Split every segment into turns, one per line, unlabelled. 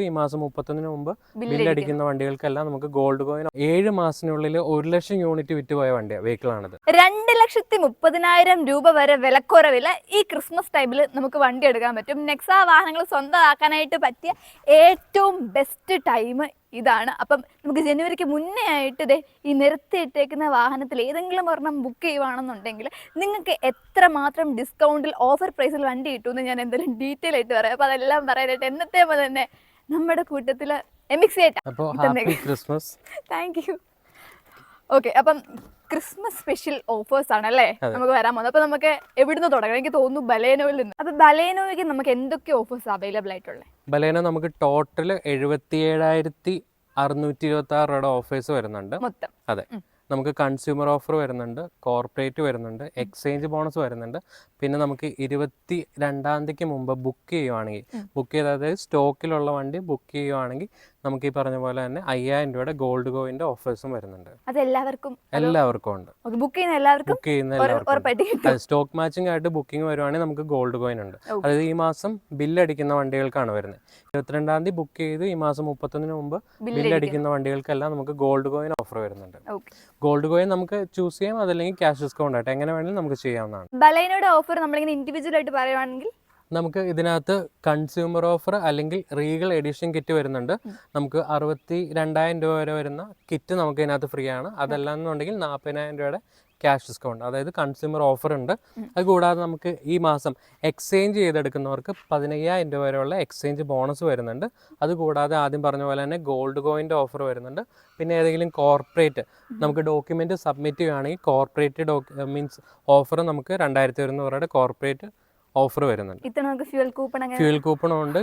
ഈ മാസം മുപ്പത്തൊന്നിന് മുമ്പ് ബില്ലടിക്കുന്ന വണ്ടികൾക്കെല്ലാം നമുക്ക് ഗോൾഡ് കോയിൻ ഏഴ് മാസത്തിനുള്ളിൽ ഒരു ലക്ഷം യൂണിറ്റ് വിറ്റുപോയ വണ്ടിയാണ് വെഹിക്കിളാണത്
രണ്ട് ലക്ഷത്തി മുപ്പതിനായിരം രൂപ വരെ വിലക്കുറവിൽ ഈ ക്രിസ്മസ് ടൈമിൽ നമുക്ക് വണ്ടി എടുക്കാൻ പറ്റും. നെക്സ വാഹനങ്ങൾ സ്വന്തമാക്കാനായിട്ട് പറ്റിയ ഏറ്റവും ബെസ്റ്റ് ടൈം ഇതാണ്. അപ്പം നമുക്ക് ജനുവരിക്ക് മുന്നേ ആയിട്ട് ഇതേ ഈ നിർത്തിയിട്ടേക്കുന്ന വാഹനത്തിൽ ഏതെങ്കിലും ഒരെണ്ണം ബുക്ക് ചെയ്യുവാണെന്നുണ്ടെങ്കിൽ നിങ്ങൾക്ക് എത്ര മാത്രം ഡിസ്കൗണ്ടിൽ ഓഫർ പ്രൈസിൽ വണ്ടി കിട്ടുമെന്ന് ഞാൻ എന്തായാലും ഡീറ്റെയിൽ ആയിട്ട് പറയാം. അപ്പോൾ അതെല്ലാം പറയാനായിട്ട് എന്നത്തെ പോലെ തന്നെ നമ്മുടെ കൂട്ടത്തിൽ എമിക്സ്
ക്രിസ്മസ്.
താങ്ക് യു ഓക്കെ അപ്പം ക്രിസ്മസ് സ്പെഷ്യൽ ഓഫേഴ്സ് ആണ് അല്ലേ നമുക്ക് വരാൻ പോകുന്നത്. അപ്പൊ നമുക്ക് എവിടുന്ന് തുടങ്ങാം എനിക്ക് തോന്നുന്നു ബലേനോയിൽ നിന്ന്. അത് ബലേനോയ്ക്ക് നമുക്ക് എന്തൊക്കെ ഓഫേഴ്സ് അവൈലബിൾ ആയിട്ടുള്ളത്
ബലേനോ നമുക്ക് ടോട്ടൽ എഴുപത്തി ഏഴായിരത്തി അറുന്നൂറ്റി ഇരുപത്തി ആറ് രൂപയുടെ ഓഫേഴ്സ് വരുന്നുണ്ട്.
മൊത്തം.
അതെ. നമുക്ക് കൺസ്യൂമർ ഓഫർ വരുന്നുണ്ട്. കോർപ്പറേറ്റ് വരുന്നുണ്ട്. എക്സ്ചേഞ്ച് ബോണസ് വരുന്നുണ്ട്. പിന്നെ നമുക്ക് ഇരുപത്തി രണ്ടാം തീയതിക്ക് മുമ്പ് ബുക്ക് ചെയ്യുവാണെങ്കിൽ. ബുക്ക് ചെയ്ത അതായത് സ്റ്റോക്കിലുള്ള വണ്ടി ബുക്ക് ചെയ്യുവാണെങ്കിൽ നമുക്ക് ഈ പറഞ്ഞ പോലെ തന്നെ അയ്യായിരം രൂപയുടെ ഗോൾഡ് കോയിന്റെ ഓഫേഴ്സും വരുന്നുണ്ട്.
അത് എല്ലാവർക്കും
എല്ലാവർക്കും ഉണ്ട്
ബുക്ക് ചെയ്യുന്ന എല്ലാവർക്കും?
ബുക്ക് ചെയ്യുന്ന എല്ലാവർക്കും സ്റ്റോക്ക് മാച്ചിങ് ആയിട്ട് ബുക്കിംഗ് വരുവാണെങ്കിൽ നമുക്ക് ഗോൾഡ് കോയിൻ ഉണ്ട്. അതായത് ഈ മാസം ബില്ലടിക്കുന്ന വണ്ടികൾക്കാണ് വരുന്നത്. ഇരുപത്തിരണ്ടാം തീയതി ബുക്ക് ചെയ്ത് ഈ മാസം മുപ്പത്തൊന്നിന് മുമ്പ് ബില്ലടിക്കുന്ന വണ്ടികൾക്കെല്ലാം നമുക്ക് ഗോൾഡ് കോയിൻ ഓഫർ വരുന്നുണ്ട്. ഗോൾഡ് കോയിൻ നമുക്ക് ചൂസ് ചെയ്യാം അതല്ലെങ്കിൽ ക്യാഷ് ഡിസ്കൗണ്ട് ആയിട്ട്. എങ്ങനെ വേണമെങ്കിലും നമുക്ക് ചെയ്യാവുന്നതാണ്.
ബലേനോയുടെ ഓഫർ നമ്മളിങ്ങനെ ഇൻഡിവിജ്വൽ ആയിട്ട് പറയുവാണെങ്കിൽ
നമുക്ക് ഇതിനകത്ത് കൺസ്യൂമർ ഓഫർ അല്ലെങ്കിൽ റീഗൽ എഡിഷൻ കിറ്റ് വരുന്നുണ്ട്. നമുക്ക് അറുപത്തി രണ്ടായിരം രൂപ വരെ വരുന്ന കിറ്റ് നമുക്ക് ഇതിനകത്ത് ഫ്രീ ആണ്. അതല്ല എന്നുണ്ടെങ്കിൽ നാൽപ്പതിനായിരം രൂപയുടെ ക്യാഷ് ഡിസ്കൗണ്ട് അതായത് കൺസ്യൂമർ ഓഫർ ഉണ്ട്. അത് കൂടാതെ നമുക്ക് ഈ മാസം എക്സ്ചേഞ്ച് ചെയ്തെടുക്കുന്നവർക്ക് പതിനയ്യായിരം രൂപ വരെയുള്ള എക്സ്ചേഞ്ച് ബോണസ് വരുന്നുണ്ട്. അതുകൂടാതെ ആദ്യം പറഞ്ഞ പോലെ തന്നെ ഗോൾഡ് കോയിന്റെ ഓഫർ വരുന്നുണ്ട്. പിന്നെ ഏതെങ്കിലും കോർപ്പറേറ്റ് നമുക്ക് ഡോക്യുമെന്റ് സബ്മിറ്റ് ചെയ്യുകയാണെങ്കിൽ കോർപ്പറേറ്റ് ഡോക്യു മീൻസ് ഓഫർ നമുക്ക് രണ്ടായിരത്തി ഒരുന്നൂറ് രൂപയുടെ കോർപ്പറേറ്റ് ഓഫർ വരുന്നുണ്ട്.
ഫ്യൂൽ കൂപ്പൺ അങ്ങനെ
ഫ്യൂൽ കൂപ്പണും ഉണ്ട്.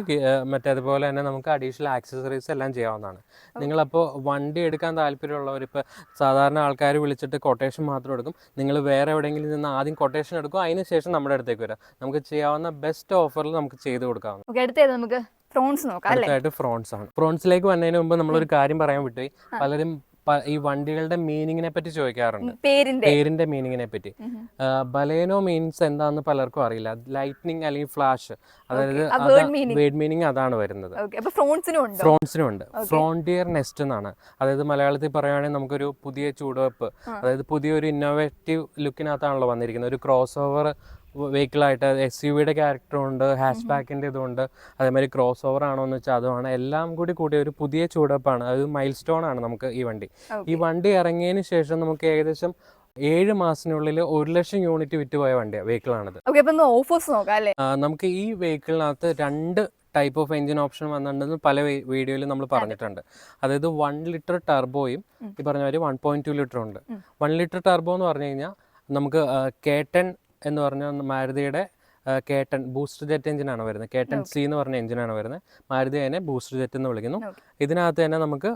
മറ്റേ അതുപോലെ തന്നെ നമുക്ക് അഡീഷണൽ ആക്സസറീസ് എല്ലാം ചെയ്യാവുന്നതാണ്. നിങ്ങളപ്പോൾ വണ്ടി എടുക്കാൻ താല്പര്യമുള്ളവർ ഇപ്പോൾ സാധാരണ ആൾക്കാർ വിളിച്ചിട്ട് കൊട്ടേഷൻ മാത്രം എടുക്കും. നിങ്ങൾ വേറെ എവിടെയെങ്കിലും നിന്ന് ആദ്യം കൊട്ടേഷൻ എടുക്കും. അതിന് ശേഷം നമ്മുടെ അടുത്തേക്ക് വരാം. നമുക്ക് ചെയ്യാവുന്ന ബെസ്റ്റ് ഓഫറിൽ നമുക്ക് ചെയ്ത് കൊടുക്കാവുന്ന
നമുക്ക് ഫ്രോൺസ് നോക്കാം
ഫ്രോൺസ് ആണ്. ഫ്രോൺസിലേക്ക് വന്നതിന് മുമ്പ് നമ്മളൊരു കാര്യം പറയാൻ വിട്ടു പലരും ഈ വണ്ടികളുടെ മീനിങ്ങിനെ പറ്റി ചോദിക്കാറുണ്ട്.
പേരിന്റെ
മീനിങ്ങിനെ പറ്റി. ബലേനോ മീൻസ് എന്താന്ന് പലർക്കും അറിയില്ല. ലൈറ്റ്നിങ് അല്ലെങ്കിൽ ഫ്ലാഷ് അതായത്
വേഡ്
വേർഡ് മീനിങ് അതാണ് വരുന്നത്.
ഫ്രോൺസിനും ഉണ്ട്.
ഫ്രോണ്ടിയർ നെസ്റ്റ് എന്നാണ്. അതായത് മലയാളത്തിൽ പറയുകയാണെങ്കിൽ നമുക്കൊരു പുതിയ ചൂടുവെപ്പ് അതായത് പുതിയൊരു ഇന്നോവേറ്റീവ് ലുക്കിനകത്താണല്ലോ വന്നിരിക്കുന്നത്. ഒരു ക്രോസ് ഓവർ വെഹിക്കിളായിട്ട് എസ് യു വിയുടെ ക്യാരക്ടറുണ്ട് ഹാഷ് ബാക്കിന്റെ ഇതുണ്ട് അതേമാതിരി ക്രോസ് ഓവർ ആണോ എന്ന് വെച്ചാൽ അതുമാണ്. എല്ലാം കൂടി കൂടിയ ഒരു പുതിയ ചൂടപ്പാണ് അത് മൈൽ സ്റ്റോൺ ആണ് നമുക്ക് ഈ വണ്ടി. ഈ വണ്ടി ഇറങ്ങിയതിന് ശേഷം നമുക്ക് ഏകദേശം ഏഴ് മാസത്തിനുള്ളിൽ ഒരു ലക്ഷം യൂണിറ്റ് വിറ്റുപോയ വണ്ടിയാണ് വെഹിക്കിളാണത്.
ഓഫേഴ്സ് നോക്കാം അല്ലേ?
ആ, നമുക്ക് ഈ വെഹിക്കിളിനകത്ത് രണ്ട് ടൈപ്പ് ഓഫ് എഞ്ചിൻ ഓപ്ഷൻ വന്നിട്ടുണ്ടെന്ന് പല വീഡിയോയിലും നമ്മൾ പറഞ്ഞിട്ടുണ്ട്. അതായത് വൺ ലിറ്റർ ടർബോയും ഈ പറഞ്ഞ മാതിരി വൺ പോയിന്റ് ടു ലിറ്റർ ഉണ്ട്. വൺ ലിറ്റർ ടർബോ എന്ന് പറഞ്ഞു കഴിഞ്ഞാൽ നമുക്ക് കേട്ടൺ എന്ന് പറഞ്ഞ മാരുതിയുടെ കേട്ടൺ ബൂസ്റ്റർ ജെറ്റ് എഞ്ചിനാണ് വരുന്നത്. കേട്ടൺ സി എന്ന് പറഞ്ഞ എഞ്ചിനാണ് വരുന്നത്. മാരുതി അതിനെ ബൂസ്റ്റർ ജെറ്റ് എന്ന് വിളിക്കുന്നു. ഇതിനകത്ത് തന്നെ നമുക്ക്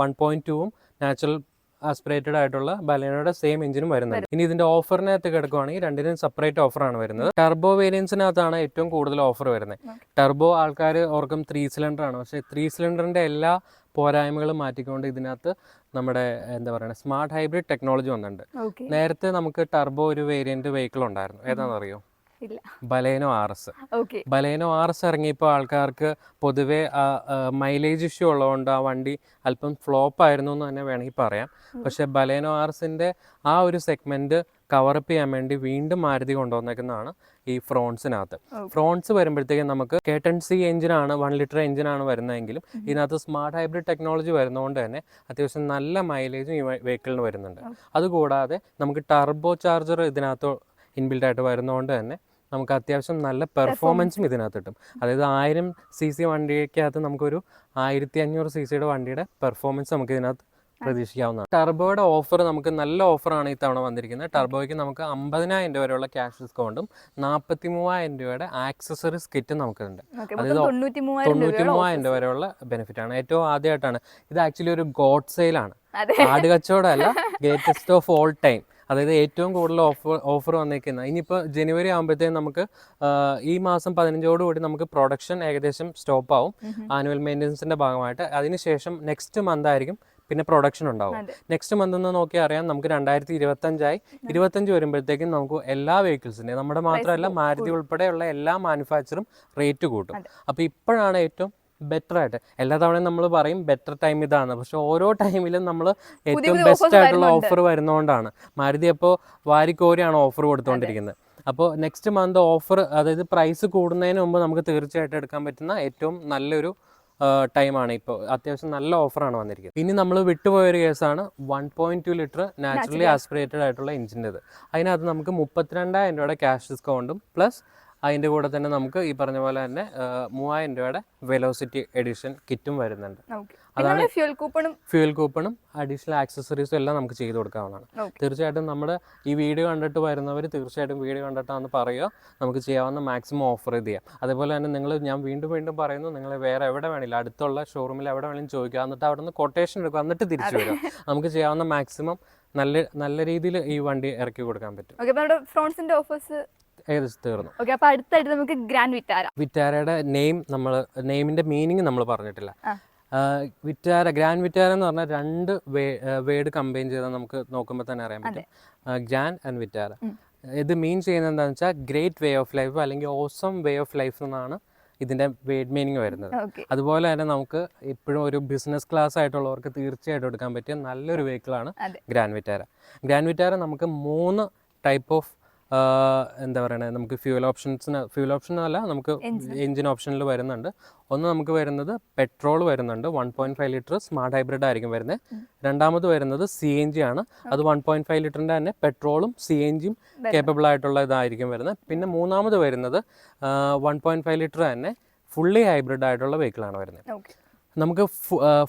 വൺ പോയിന്റ് ടൂവും നാച്ചുറൽ ആസ്പിറേറ്റഡ് ആയിട്ടുള്ള ബലേനോയുടെ സെയിം എഞ്ചിനും വരുന്നുണ്ട്. ഇനി ഇതിന്റെ ഓഫറിനകത്ത് കിടക്കുവാണെങ്കിൽ രണ്ടിനും സെപ്പറേറ്റ് ഓഫറാണ് വരുന്നത്. ടർബോ വേരിയൻസിനകത്താണ് ഏറ്റവും കൂടുതൽ ഓഫർ വരുന്നത്. ടർബോ ആൾക്കാർ ഓർക്കും ത്രീ സിലിണ്ടർ ആണ്. പക്ഷേ ത്രീ സിലിണ്ടറിന്റെ എല്ലാ പോരായ്മകളും മാറ്റിക്കൊണ്ട് ഇതിനകത്ത് നമ്മുടെ എന്താ പറയുക സ്മാർട്ട് ഹൈബ്രിഡ് ടെക്നോളജി വന്നിട്ടുണ്ട്. നേരത്തെ നമുക്ക് ടർബോ ഒരു വേരിയന്റ് വെഹിക്കിൾ ഉണ്ടായിരുന്നു. ഏതാണെന്നറിയോ? Baleno R S. Baleno R S ഇറങ്ങിയപ്പോൾ ആൾക്കാർക്ക് പൊതുവേ ആ മൈലേജ് ഇഷ്യൂ ഉള്ളതുകൊണ്ട് ആ വണ്ടി അല്പം ഫ്ലോപ്പ് ആയിരുന്നു എന്ന് തന്നെ വേണമെങ്കിൽ പറയാം. പക്ഷെ ബലേനോ ആർ എസിന്റെ ആ ഒരു സെഗ്മെന്റ് കവറപ്പ് ചെയ്യാൻ വേണ്ടി വീണ്ടും മാരുതി കൊണ്ടുവന്നേക്കുന്നതാണ് ഈ ഫ്രോൺസിനകത്ത്. ഫ്രോൺസ് വരുമ്പോഴത്തേക്കും നമുക്ക് കേട്ടൺ സി എഞ്ചിനാണ് വൺ ലിറ്റർ എഞ്ചിനാണ് വരുന്നതെങ്കിലും ഇതിനകത്ത് സ്മാർട്ട് ഹൈബ്രിഡ് ടെക്നോളജി വരുന്നതുകൊണ്ട് തന്നെ അത്യാവശ്യം നല്ല മൈലേജും ഈ വെഹിക്കിളിന് വരുന്നുണ്ട്. അതുകൂടാതെ നമുക്ക് ടർബോ ചാർജർ ഇതിനകത്ത് ഇൻബിൽഡ് ആയിട്ട് വരുന്നതുകൊണ്ട് തന്നെ നമുക്ക് അത്യാവശ്യം നല്ല പെർഫോമൻസും ഇതിനകത്ത് കിട്ടും. അതായത് ആയിരം സി സി വണ്ടിക്കകത്ത് നമുക്കൊരു ആയിരത്തി അഞ്ഞൂറ് സി സിയുടെ വണ്ടിയുടെ പെർഫോമൻസ് നമുക്ക് ഇതിനകത്ത് പ്രതീക്ഷിക്കാവുന്നതാണ്. ടർബോയുടെ ഓഫർ നമുക്ക് നല്ല ഓഫറാണ് ഈ തവണ വന്നിരിക്കുന്നത്. ടർബോയ്ക്ക് നമുക്ക് അമ്പതിനായിരം രൂപ വരെയുള്ള ക്യാഷ് ഡിസ്കൗണ്ടും നാൽപ്പത്തി മൂവായിരം രൂപയുടെ ആക്സസറീസ് കിറ്റും നമുക്കുണ്ട്.
ഉണ്ട്
അതായത്
തൊണ്ണൂറ്റി മൂവായിരം
രൂപ വരെയുള്ള ബെനിഫിറ്റ് ആണ് ഏറ്റവും ആദ്യമായിട്ടാണ്. ഇത് ആക്ച്വലി ഒരു ഗോഡ് സെയിലാണ്.
ആണ്
ആട് കച്ചവടമല്ല ഗ്രേറ്റസ്റ്റ് ഓഫ് ഓൾ ടൈം. അതായത് ഏറ്റവും കൂടുതൽ ഓഫർ ഓഫർ വന്നേക്കുന്നത് ഇനിയിപ്പോൾ ജനുവരി ആകുമ്പോഴത്തേക്കും നമുക്ക് ഈ മാസം പതിനഞ്ചോട് കൂടി നമുക്ക് പ്രൊഡക്ഷൻ ഏകദേശം സ്റ്റോപ്പ് ആവും ആനുവൽ മെയിന്റനൻസിന്റെ ഭാഗമായിട്ട്. അതിനുശേഷം നെക്സ്റ്റ് മന്ത് ആയിരിക്കും പിന്നെ പ്രൊഡക്ഷൻ ഉണ്ടാവും. നെക്സ്റ്റ് മന്ത് എന്ന് നോക്കി അറിയാം നമുക്ക് രണ്ടായിരത്തി ഇരുപത്തഞ്ചായി ഇരുപത്തഞ്ച് വരുമ്പോഴത്തേക്കും നമുക്ക് എല്ലാ വെഹിക്കിൾസിന്റെയും നമ്മുടെ മാത്രമല്ല മാരുതി ഉൾപ്പെടെയുള്ള എല്ലാ മാനുഫാക്ചറും റേറ്റ് കൂട്ടും. അപ്പോൾ ഇപ്പോഴാണ് ഏറ്റവും ബെറ്റർ ആയിട്ട്. എല്ലാ തവണയും നമ്മൾ പറയും ബെറ്റർ ടൈം ഇതാണ്. പക്ഷെ ഓരോ ടൈമിലും നമ്മൾ ഏറ്റവും ബെസ്റ്റ് ആയിട്ടുള്ള ഓഫർ വരുന്നതുകൊണ്ടാണ് മാരുതി അപ്പോൾ വാരിക്കോരിയാണ് ഓഫർ കൊടുത്തുകൊണ്ടിരിക്കുന്നത് അപ്പോൾ നെക്സ്റ്റ് മന്ത് ഓഫർ അതായത് പ്രൈസ് കൂടുന്നതിന് മുമ്പ് നമുക്ക് തീർച്ചയായിട്ടും എടുക്കാൻ പറ്റുന്ന ഏറ്റവും നല്ലൊരു ടൈമാണ് ഇപ്പോൾ അത്യാവശ്യം നല്ല ഓഫറാണ് വന്നിരിക്കുന്നത്. ഇനി നമ്മൾ വിട്ടുപോയൊരു കേസാണ് one point two litre naturally aspirated ആയിട്ടുള്ള എഞ്ചിന്റെത് അതിനകത്ത് നമുക്ക് മുപ്പത്തിരണ്ടായിരം രൂപയുടെ ക്യാഷ് ഡിസ്കൗണ്ടും പ്ലസ് അതിന്റെ കൂടെ തന്നെ നമുക്ക് ഈ പറഞ്ഞ പോലെ തന്നെ മൂവായിരം രൂപയുടെ വെലോസിറ്റി എഡിഷൻ കിറ്റും വരുന്നുണ്ട്.
അതാണ് ഫ്യൂൽ കൂപ്പണും
ഫ്യൂൽ കൂപ്പണും അഡീഷണൽ ആക്സസറീസും എല്ലാം നമുക്ക് ചെയ്തു കൊടുക്കാവുന്നതാണ്. തീർച്ചയായിട്ടും നമ്മുടെ ഈ വീഡിയോ കണ്ടിട്ട് വരുന്നവർ തീർച്ചയായിട്ടും വീഡിയോ കണ്ടിട്ടാന്ന് പറയുക. നമുക്ക് ചെയ്യാവുന്ന മാക്സിമം ഓഫർ ചെയ്യാം. അതേപോലെ തന്നെ നിങ്ങൾ ഞാൻ വീണ്ടും വീണ്ടും പറയുന്നു നിങ്ങൾ വേറെ എവിടെ വേണമെങ്കിലും അടുത്തുള്ള ഷോറൂമിൽ എവിടെ വേണമെങ്കിലും ചോദിക്കുക എന്നിട്ട് അവിടെ നിന്ന് കൊട്ടേഷൻ എടുക്കുക എന്നിട്ട് തിരിച്ചു വരിക. നമുക്ക് ചെയ്യാവുന്ന മാക്സിമം നല്ല നല്ല രീതിയിൽ ഈ വണ്ടി ഇറക്കി കൊടുക്കാൻ പറ്റും.
ഫ്രോൺസിന്റെ ഓഫേഴ്സ്
ഏകദേശം തീർന്നു.
ഓക്കെ അപ്പൊ അടുത്തായിട്ട് നമുക്ക് ഗ്രാൻഡ് വിറ്റാര.
വിറ്റാരയുടെ നെയിം നമ്മൾ നെയിമിന്റെ മീനിങ് നമ്മൾ പറഞ്ഞിട്ടില്ല. വിറ്റാര ഗ്രാൻഡ് വിറ്റാര എന്ന് പറഞ്ഞാൽ രണ്ട് വേർഡ് കമ്പൈൻ ചെയ്താൽ നമുക്ക് നോക്കുമ്പോൾ തന്നെ അറിയാൻ പറ്റും. Grand and Vitara. ഇത് മീൻ ചെയ്യുന്നത് എന്താണെന്ന് വെച്ചാൽ ഗ്രേറ്റ് വേ ഓഫ് ലൈഫ് അല്ലെങ്കിൽ ഓസം വേ ഓഫ് ലൈഫ് എന്നാണ് ഇതിന്റെ വേഡ് മീനിങ് വരുന്നത്. അതുപോലെ തന്നെ നമുക്ക് ഇപ്പോഴും ഒരു ബിസിനസ് ക്ലാസ് ആയിട്ടുള്ളവർക്ക് തീർച്ചയായിട്ടും എടുക്കാൻ പറ്റിയ നല്ലൊരു വെഹിക്കിളാണ്
ആണ്
ഗ്രാൻഡ് വിറ്റാര. ഗ്രാൻഡ് വിറ്റാര നമുക്ക് മൂന്ന് ടൈപ്പ് ഓഫ് എന്താ പറയണേ നമുക്ക് ഫ്യൂൽ ഓപ്ഷൻസിന് ഫ്യൂൽ ഓപ്ഷൻ അല്ല നമുക്ക് എഞ്ചിൻ ഓപ്ഷനിൽ വരുന്നുണ്ട്. ഒന്ന് നമുക്ക് വരുന്നത് പെട്രോൾ വരുന്നുണ്ട് one point five litre smart hybrid ആയിരിക്കും വരുന്നത്. രണ്ടാമത് വരുന്നത് സി എൻ ജി ആണ്. അത് വൺ പോയിന്റ് ഫൈവ് ലിറ്ററിന്റെ തന്നെ പെട്രോളും സി എൻ ജിയും കേപ്പബിൾ ആയിട്ടുള്ള ഇതായിരിക്കും വരുന്നത്. പിന്നെ മൂന്നാമത് വരുന്നത് വൺ പോയിന്റ് ഫൈവ് ലിറ്റർ തന്നെ ഫുള്ളി ഹൈബ്രിഡ് ആയിട്ടുള്ള വെഹിക്കിളാണ് വരുന്നത്. നമുക്ക്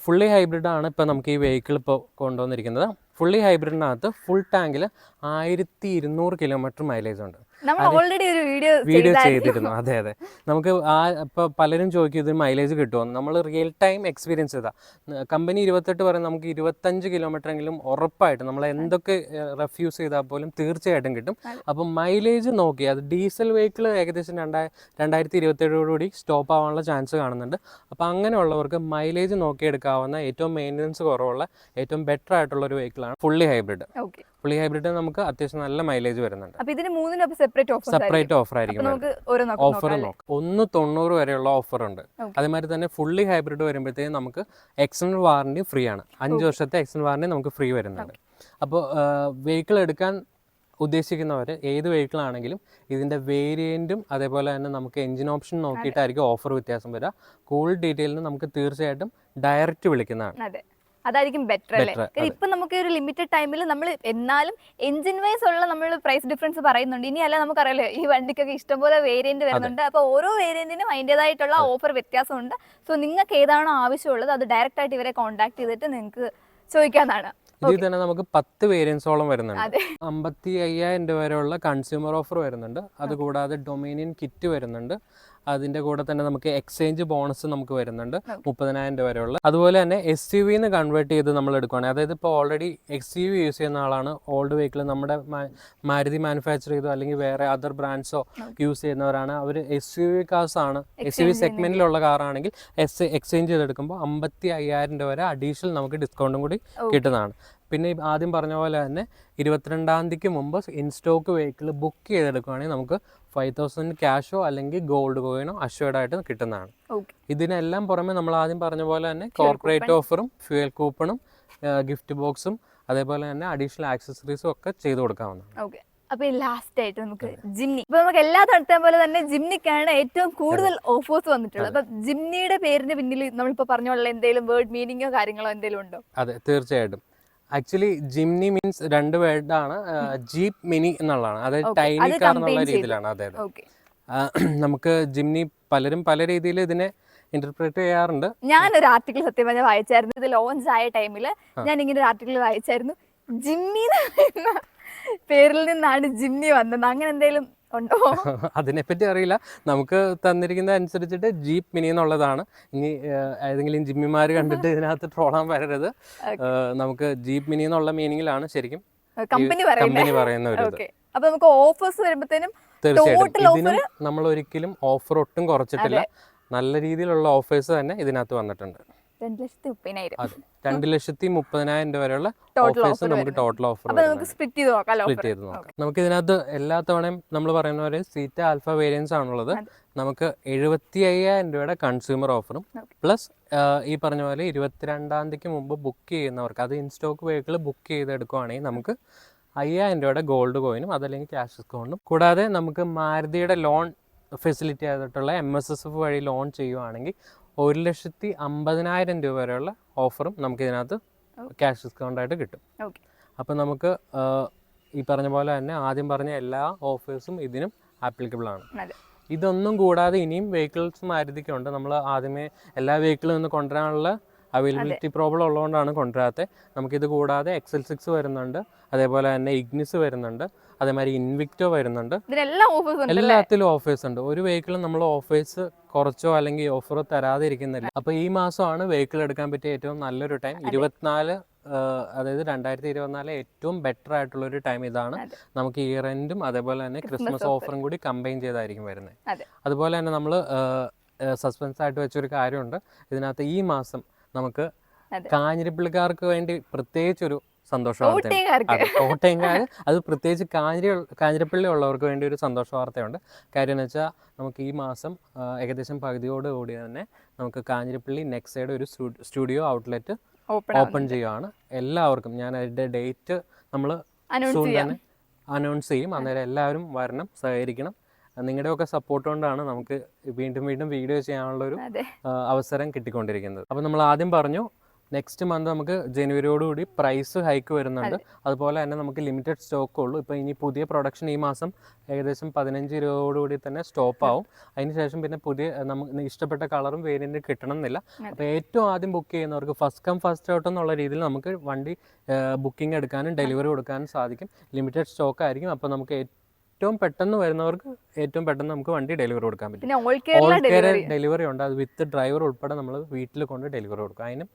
ഫുള്ളി ഹൈബ്രിഡ് ആണ് ഇപ്പോൾ നമുക്ക് ഈ വെഹിക്കിൾ ഇപ്പോൾ കൊണ്ടുവന്നിരിക്കുന്നത്. ഫുള്ളി ഹൈബ്രിഡിനകത്ത് ഫുൾ ടാങ്കിൽ ആയിരത്തി ഇരുന്നൂറ് കിലോമീറ്റർ മൈലേജ് ഉണ്ട്.
നമ്മൾ ഓൾറെഡി ഒരു വീഡിയോ
വീഡിയോ ചെയ്തിരുന്നു. അതെ അതെ. നമുക്ക് ആ ഇപ്പൊ പലരും ചോദിക്കും ഇത് മൈലേജ് കിട്ടുമോ നമ്മൾ റിയൽ ടൈം എക്സ്പീരിയൻസ് ചെയ്താ. കമ്പനി ഇരുപത്തെട്ട് പറയും നമുക്ക് ഇരുപത്തഞ്ച് കിലോമീറ്റർ എങ്കിലും ഉറപ്പായിട്ട് നമ്മൾ എന്തൊക്കെ റെഫ്യൂസ് ചെയ്താൽ പോലും തീർച്ചയായിട്ടും കിട്ടും. അപ്പം മൈലേജ് നോക്കി അത് ഡീസൽ വെഹിക്കിൾ ഏകദേശം രണ്ടായി രണ്ടായിരത്തി ഇരുപത്തേഴോടുകൂടി സ്റ്റോപ്പ് ആവാനുള്ള ചാൻസ് കാണുന്നുണ്ട്. അപ്പോൾ അങ്ങനെയുള്ളവർക്ക് മൈലേജ് നോക്കിയെടുക്കാവുന്ന ഏറ്റവും മെയിന്റനൻസ് കുറവുള്ള ഏറ്റവും ബെറ്റർ ആയിട്ടുള്ള ഒരു വെഹിക്കിളാണ് fully hybrid
okay
fully hybrid നമുക്ക് അത്യാവശ്യം നല്ല മൈലേജ് വരുന്നുണ്ട്.
അപ്പൊ ഇതിന് മൂന്നിനും സെപ്പറേറ്റ് ഓഫർ
സെപ്പറേറ്റ് ഓഫർ ആയിരിക്കും. ഓഫർ
നോക്കാം
ഒന്ന് തൊണ്ണൂറ് വരെയുള്ള ഓഫർ ഉണ്ട്. അതേമാതിരി തന്നെ ഫുള്ളി ഹൈബ്രിഡ് വരുമ്പോഴത്തേക്കും നമുക്ക് എക്സ്റ്റൻഡ് വാറണ്ടി ഫ്രീ ആണ്. അഞ്ച് വർഷത്തെ എക്സ്റ്റൻഡ് വാറണ്ടി നമുക്ക് ഫ്രീ വരുന്നുണ്ട്. അപ്പോൾ വെഹിക്കിൾ എടുക്കാൻ ഉദ്ദേശിക്കുന്നവർ ഏത് വെഹിക്കിൾ ആണെങ്കിലും ഇതിന്റെ വേരിയന്റും അതേപോലെ തന്നെ നമുക്ക് എഞ്ചിൻ ഓപ്ഷൻ നോക്കിയിട്ടായിരിക്കും ഓഫർ വ്യത്യാസം വരിക. കൂടുതൽ ഡീറ്റെയിലിന് നമുക്ക് തീർച്ചയായിട്ടും ഡയറക്റ്റ് വിളിക്കുന്നതാണ്.
അതെ. അതായിരിക്കും ബെറ്റർ അല്ലേ? ഇപ്പൊ നമുക്ക് ഒരു ലിമിറ്റഡ് ടൈമിൽ നമ്മൾ എന്നാലും എഞ്ചിൻ വൈസ് ഉള്ള നമ്മൾ പ്രൈസ് ഡിഫറൻസ് പറയുന്നുണ്ട്. ഇനി അല്ല നമുക്കറിയാലോ ഈ വണ്ടിക്കൊക്കെ ഇഷ്ടംപോലെ വേരിയന്റ് വരുന്നുണ്ട്. അപ്പൊ ഓരോ വേരിയന്റിനും അതിന്റെതായിട്ടുള്ള ഓഫർ വ്യത്യാസമുണ്ട്. സോ നിങ്ങൾക്ക് ഏതാണോ ആവശ്യമുള്ളത് അത് ഡയറക്റ്റ് ആയിട്ട് ഇവരെ കോൺടാക്ട് ചെയ്തിട്ട് നിങ്ങൾക്ക് ചോദിക്കാന്നാണ്
ഇതിൽ തന്നെ നമുക്ക് പത്ത് വേരിയൻസോളം വരുന്നുണ്ട്. അമ്പത്തി അയ്യായിരം രൂപ വരെയുള്ള കൺസ്യൂമർ ഓഫർ വരുന്നുണ്ട്. അതുകൂടാതെ ഡൊമീനിയൻ കിറ്റ് വരുന്നുണ്ട്. അതിന്റെ കൂടെ തന്നെ നമുക്ക് എക്സ്ചേഞ്ച് ബോണസ് നമുക്ക് വരുന്നുണ്ട്. മുപ്പതിനായിരം രൂപ വരെയുള്ള. അതുപോലെ തന്നെ എസ് യു വിന്ന് കൺവേർട്ട് ചെയ്ത് നമ്മൾ എടുക്കുകയാണെങ്കിൽ അതായത് ഇപ്പോൾ already X U V use ചെയ്യുന്ന ആളാണ്. ഓൾഡ് വെഹിക്കിൾ നമ്മുടെ മാരുതി മാനുഫാക്ചർ ചെയ്തോ അല്ലെങ്കിൽ വേറെ അതർ ബ്രാൻഡ്സോ യൂസ് ചെയ്യുന്നവരാണ്. അവർ എസ് യു വി കാർസ് ആണ്. എസ് യു വി സെഗ്മെന്റിലുള്ള കാറാണെങ്കിൽ എസ് എക്സ്ചേഞ്ച് ചെയ്തെടുക്കുമ്പോൾ അമ്പത്തി അയ്യായിരം രൂപ വരെ അഡീഷണൽ നമുക്ക് ഡിസ്കൗണ്ടും കൂടി കിട്ടുന്നതാണ്. പിന്നെ ആദ്യം പറഞ്ഞ പോലെ തന്നെ ഇരുപത്തിരണ്ടാം തീയതിക്ക് മുമ്പ് ഇൻ സ്റ്റോക്ക് വെഹിക്കിൾ ബുക്ക് ചെയ്തെടുക്കുകയാണെങ്കിൽ നമുക്ക് ഫൈവ് തൗസൻഡ് ക്യാഷോ അല്ലെങ്കിൽ ഗോൾഡ് കോയിനോ അഷ്വേർഡായിട്ട് കിട്ടുന്നതാണ്. ഇതിനെല്ലാം പുറമെ നമ്മൾ ആദ്യം പറഞ്ഞ പോലെ തന്നെ കോർപ്പറേറ്റ് ഓഫറും ഫ്യൂൽ കൂപ്പണും ഗിഫ്റ്റ് ബോക്സും അതേപോലെ തന്നെ അഡീഷണൽ ആക്സസറീസും ഒക്കെ ചെയ്തു കൊടുക്കാവുന്നതാണ്.
ഓക്കെ. അപ്പൊ ലാസ്റ്റ് ആയിട്ട് നമുക്ക് ജിംനി ഇപ്പൊ നമുക്ക് എല്ലാ തണുത്തേം പോലെ തന്നെ ജിംനിക്കാണ് ഏറ്റവും കൂടുതൽ ഓഫേഴ്സ് വന്നിട്ടുള്ളത്. അപ്പൊ ജിംനിയുടെ പേരിന് പിന്നിൽ നമ്മളിപ്പോ പറഞ്ഞ പോലെ എന്തെങ്കിലും വേർഡ് മീനിങ്ങോ കാര്യങ്ങളോ എന്തെങ്കിലും ഉണ്ടോ?
അതെ തീർച്ചയായിട്ടും. ആക്ച്വലി ജിംനി മീൻസ് രണ്ട് വേർഡാണ് ജീപ്പ് മിനി എന്നുള്ളതാണ്. അതായത്. ടൈനി കാർ എന്നുള്ള രീതിയിലാണ്. അതെ നമുക്ക് ജിംനി പലരും പല രീതിയിൽ ഇതിനെ ഇന്റർപ്രറ്റ് ചെയ്യാറുണ്ട്.
ഞാൻ ഒരു ആർട്ടിക്കിൾ സത്യം പറഞ്ഞാൽ വായിച്ചായിരുന്നു. ഇത് ലോഞ്ച് ആയ ടൈമിൽ ഞാൻ ഇങ്ങനെ ഒരു ആർട്ടിക്കിൾ വായിച്ചായിരുന്നു. ജിമ്മി പേരിൽ നിന്നാണ് ജിമ്മി വന്നത്. അങ്ങനെ എന്തെങ്കിലും ഉണ്ടോ?
അതിനെപ്പറ്റി അറിയില്ല. നമുക്ക് തന്നിരിക്കുന്ന അനുസരിച്ചിട്ട് ജീപ്പ് മിനി എന്നുള്ളതാണ്. ഇനി ഏതെങ്കിലും ജിമ്മിമാർ കണ്ടിട്ട് ഇതിനകത്ത് ട്രോളാൻ വരരുത്. നമുക്ക് ജീപ്പ് മിനി എന്നുള്ള മീനിങ്ങിലാണ് ശരിക്കും
കമ്പനി
കമ്പനി പറയുന്ന ഒരു
അപ്പൊ നമുക്ക് ഓഫേഴ്സ് വരുമ്പോഴത്തേനും
തീർച്ചയായിട്ടും. നമ്മൾ ഒരിക്കലും ഓഫർ ഒട്ടും കുറച്ചിട്ടില്ല. നല്ല രീതിയിലുള്ള ഓഫേഴ്സ് തന്നെ ഇതിനകത്ത് വന്നിട്ടുണ്ട്.
രണ്ട് ലക്ഷത്തി മുപ്പതിനായിരം
അതെ രണ്ട് ലക്ഷത്തി മുപ്പതിനായിരം രൂപ വരെയുള്ള ഓഫേഴ്സ് നമുക്ക് ടോട്ടൽ ഓഫർ
സ്പ്ലിറ്റ് ചെയ്ത് നോക്കാം.
നമുക്ക് ഇതിനകത്ത് എല്ലാ തവണയും നമ്മൾ പറയുന്ന പോലെ സീറ്റ ആൽഫ വേരിയൻസ് ആണുള്ളത്. നമുക്ക് എഴുപത്തി അയ്യായിരം രൂപയുടെ കൺസ്യൂമർ ഓഫറും പ്ലസ് ഈ പറഞ്ഞ പോലെ ഇരുപത്തിരണ്ടാം തീയതിക്ക് മുമ്പ് ബുക്ക് ചെയ്യുന്നവർക്ക് അത് ഇൻ സ്റ്റോക്ക് വെഹിക്കിൾ ബുക്ക് ചെയ്തെടുക്കുവാണെങ്കിൽ നമുക്ക് അയ്യായിരം രൂപയുടെ ഗോൾഡ് കോയിനും അതല്ലെങ്കിൽ ക്യാഷ് ഡിസ്കൗണ്ടും കൂടാതെ നമുക്ക് മാരുതിയുടെ ലോൺ ഫെസിലിറ്റി ആയിട്ടുള്ള എം എസ് എസ് എഫ് വഴി ലോൺ ചെയ്യുവാണെങ്കിൽ ഒരു ലക്ഷത്തി അമ്പതിനായിരം രൂപ വരെയുള്ള ഓഫറും നമുക്ക് ഇതിനകത്ത് ക്യാഷ് ഡിസ്കൗണ്ട് ആയിട്ട് കിട്ടും അപ്പം നമുക്ക് ഈ പറഞ്ഞ പോലെ തന്നെ ആദ്യം പറഞ്ഞ എല്ലാ ഓഫേഴ്സും ഇതിനും ആപ്ലിക്കബിൾ ആണ്. ഇതൊന്നും കൂടാതെ ഇനിയും വെഹിക്കിൾസ് മാരുതിക്കുണ്ട് നമ്മൾ ആദ്യമേ എല്ലാ വെഹിക്കിളും ഒന്ന് കൊണ്ടുവരാനുള്ള അവൈലബിലിറ്റി പ്രോബ്ലം ഉള്ളതുകൊണ്ടാണ് കൊണ്ടുവരാത്തത് നമുക്കിത് കൂടാതെ എക്സൽ സിക്സ് വരുന്നുണ്ട്. അതേപോലെ തന്നെ ഇഗ്നിസ് വരുന്നുണ്ട്. അതേമാതിരി ഇൻവിക്റ്റോ വരുന്നുണ്ട്. എല്ലാത്തിലും ഓഫേഴ്സ് ഉണ്ട്. ഒരു വെഹിക്കിളും നമ്മൾ ഓഫേഴ്സ് കുറച്ചോ അല്ലെങ്കിൽ ഓഫർ തരാതെ ഇരിക്കുന്നില്ല അപ്പോൾ ഈ മാസമാണ് വെഹിക്കിൾ എടുക്കാൻ പറ്റിയ ഏറ്റവും നല്ലൊരു ടൈം ഇരുപത്തിനാല് അതായത് രണ്ടായിരത്തി ഇരുപത്തിനാല് ഏറ്റവും ബെറ്റർ ആയിട്ടുള്ള ഒരു ടൈം ഇതാണ് നമുക്ക് ഇയർ എൻഡും അതേപോലെ തന്നെ ക്രിസ്മസ് ഓഫറും കൂടി കമ്പൈൻ ചെയ്തായിരിക്കും വരുന്നത്
അതെ.
അതുപോലെ തന്നെ നമ്മൾ സസ്പെൻസ് ആയിട്ട് വെച്ചൊരു കാര്യമുണ്ട്. ഇതിനകത്ത് ഈ മാസം നമുക്ക്. കാഞ്ഞിരപ്പള്ളിക്കാർക്ക് വേണ്ടി പ്രത്യേകിച്ചൊരു സന്തോഷ കോട്ടയംകാർ അത് പ്രത്യേകിച്ച് കാഞ്ഞിരി കാഞ്ഞിരപ്പള്ളി ഉള്ളവർക്ക് വേണ്ടി ഒരു സന്തോഷ വാർത്തയുണ്ട് കാര്യം എന്ന് വെച്ചാൽ നമുക്ക് ഈ മാസം ഏകദേശം പകുതിയോട് കൂടി തന്നെ നമുക്ക് കാഞ്ഞിരപ്പള്ളി നെക്സയുടെ ഒരു സ്റ്റുഡിയോ ഔട്ട്ലെറ്റ്
ഓപ്പൺ
ചെയ്യുകയാണ് എല്ലാവർക്കും ഞാൻ അതിന്റെ ഡേറ്റ് നമ്മൾ തന്നെ അനൗൺസ് ചെയ്യും. അന്നേരം എല്ലാവരും വരണം സഹകരിക്കണം. നിങ്ങളുടെയൊക്കെ സപ്പോർട്ട് കൊണ്ടാണ് നമുക്ക് വീണ്ടും വീണ്ടും വീഡിയോ ചെയ്യാനുള്ള ഒരു അവസരം കിട്ടിക്കൊണ്ടിരിക്കുന്നത്. അപ്പോൾ നമ്മൾ ആദ്യം പറഞ്ഞു നെക്സ്റ്റ് മന്ത് നമുക്ക് ജനുവരിയോടുകൂടി പ്രൈസ് ഹൈക്ക് വരുന്നുണ്ട്. അതുപോലെ തന്നെ നമുക്ക് ലിമിറ്റഡ് സ്റ്റോക്ക് ഉള്ളൂ. ഇപ്പോൾ ഇനി പുതിയ പ്രൊഡക്ഷൻ ഈ മാസം ഏകദേശം പതിനഞ്ച് രൂപയോടുകൂടി തന്നെ സ്റ്റോപ്പ് ആവും. അതിനുശേഷം പിന്നെ പുതിയ നമുക്ക് ഇഷ്ടപ്പെട്ട കളറും വേരിയന്റ് കിട്ടണം എന്നില്ല അപ്പോൾ ഏറ്റവും ആദ്യം ബുക്ക് ചെയ്യുന്നവർക്ക് ഫസ്റ്റ് കം ഫസ്റ്റ് ഔട്ട് എന്നുള്ള രീതിയിൽ നമുക്ക് വണ്ടി ബുക്കിംഗ് എടുക്കാനും ഡെലിവറി കൊടുക്കാനും സാധിക്കും. ലിമിറ്റഡ് സ്റ്റോക്ക് ആയിരിക്കും. അപ്പോൾ നമുക്ക് ഏറ്റവും പെട്ടെന്ന് വരുന്നവർക്ക് ഏറ്റവും പെട്ടെന്ന് നമുക്ക് വണ്ടി ഡെലിവറി കൊടുക്കാൻ പറ്റും.
ഓൾ കേരള ഡെലിവറി
ഉണ്ട്. അത് വിത്ത് ഡ്രൈവർ ഉൾപ്പെടെ നമ്മൾ വീട്ടിൽ കൊണ്ട് ഡെലിവറി കൊടുക്കും. അതിനും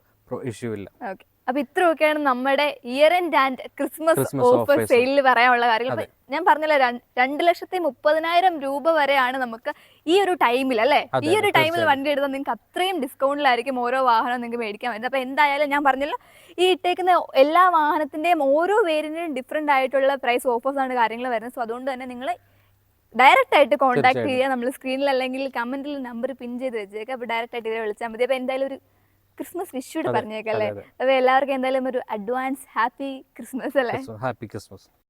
ഇഷ്യൂ ഇല്ല.
ഓക്കെ അപ്പൊ ഇത്രയൊക്കെയാണ് നമ്മുടെ year end and Christmas offer സെയിലിൽ പറയാനുള്ള കാര്യങ്ങൾ ഞാൻ പറഞ്ഞല്ലോ രണ്ട് ലക്ഷത്തി മുപ്പതിനായിരം രൂപ വരെയാണ് നമുക്ക് ഈ ഒരു ടൈമിൽ അല്ലെ? ഈ ഒരു ടൈമിൽ വണ്ടി എടുത്താൽ നിങ്ങൾക്ക് അത്രയും ഡിസ്കൗണ്ടിലായിരിക്കും ഓരോ വാഹനം നിങ്ങൾക്ക് മേടിക്കാൻ പറ്റുന്നത്. അപ്പൊ എന്തായാലും ഞാൻ പറഞ്ഞല്ലോ ഈ ഇട്ടേക്കുന്ന എല്ലാ വാഹനത്തിന്റെയും ഓരോ വേരിയന്റിനും ഡിഫറെന്റ് ആയിട്ടുള്ള പ്രൈസ് ഓഫേഴ്സ് ആണ് കാര്യങ്ങൾ വരുന്നത്. സോ അതുകൊണ്ട് തന്നെ നിങ്ങൾ ഡയറക്റ്റ് ആയിട്ട് കോൺടാക്ട്. ചെയ്യുക നമ്മൾ സ്ക്രീനിൽ അല്ലെങ്കിൽ കമന്റിൽ നമ്പർ പിൻ ചെയ്ത് വെച്ചേക്കാം. അപ്പൊ ഡയറക്റ്റ് ആയിട്ട് ഇവരെ വിളിച്ചാൽ മതി. അപ്പൊ എന്തായാലും ഒരു ക്രിസ്മസ് വിഷുവിടെ പറഞ്ഞേക്കല്ലേ. അപ്പൊ എല്ലാവർക്കും എന്തായാലും ഒരു അഡ്വാൻസ് ഹാപ്പി ക്രിസ്മസ് അല്ലേ?
Happy Christmas